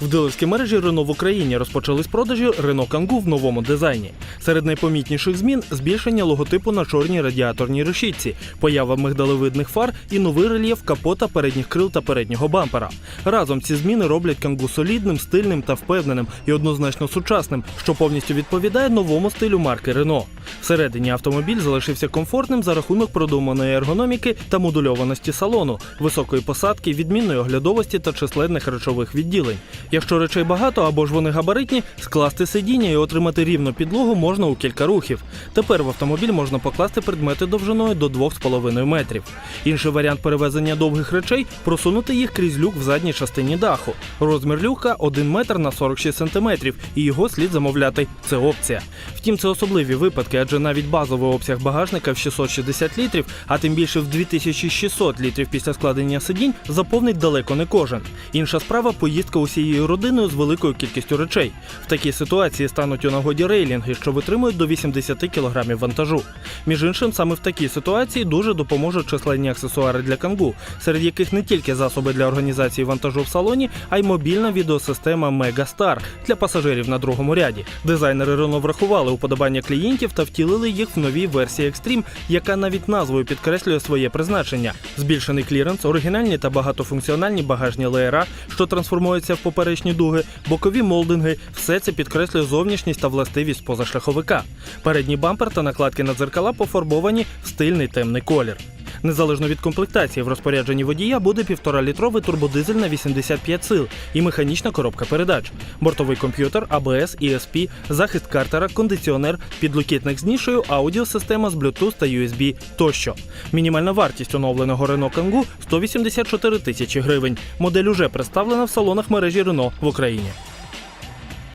В дилерській мережі Renault в Україні розпочались продажі Renault Kangoo в новому дизайні. Серед найпомітніших змін збільшення логотипу на чорній радіаторній решітці, поява мигдалевидних фар і новий рельєф капота передніх крил та переднього бампера. Разом ці зміни роблять Kangoo солідним, стильним та впевненим і однозначно сучасним, що повністю відповідає новому стилю марки Renault. Всередині автомобіль залишився комфортним за рахунок продуманої ергономіки та модульованості салону, високої посадки, відмінної оглядовості та численних речових відділень. Якщо речей багато або ж вони габаритні, скласти сидіння і отримати рівну підлогу можна у кілька рухів. Тепер в автомобіль можна покласти предмети довжиною до 2,5 метрів. Інший варіант перевезення довгих речей просунути їх крізь люк в задній частині даху. Розмір люка 1 метр на 46 сантиметрів, і його слід замовляти. Це опція. Втім, це особливі випадки, адже навіть базовий обсяг багажника в 660 літрів, а тим більше в 2600 літрів після складення сидінь, заповнить далеко не кожен. Інша справа поїздка усією родиною з великою кількістю речей. В такій ситуації стануть у нагоді рейлінги, що витримують до 80 кг вантажу. Між іншим, саме в такій ситуації дуже допоможуть численні аксесуари для кангу, серед яких не тільки засоби для організації вантажу в салоні, а й мобільна відеосистема Megastar для пасажирів на другому ряді. Дизайнери Renault врахували уподобання клієнтів та втілили їх в новій версії Extreme, яка навіть назвою підкреслює своє призначення: збільшений кліренс, оригінальні та багатофункціональні багажні леєра, що трансформуються в поперечні дуги, бокові молдинги. Все це підкреслює зовнішність та властивість позашляховика. Передній бампер та накладки на дзеркала пофарбовані в стильний темний колір. Незалежно від комплектації, в розпорядженні водія буде 1,5-літровий турбодизель на 85 сил і механічна коробка передач, бортовий комп'ютер, АБС, ESP, захист картера, кондиціонер, підлокітник з нішою, аудіосистема з Bluetooth та USB тощо. Мінімальна вартість оновленого Renault Kangoo – 184 тисячі гривень. Модель уже представлена в салонах мережі Renault в Україні.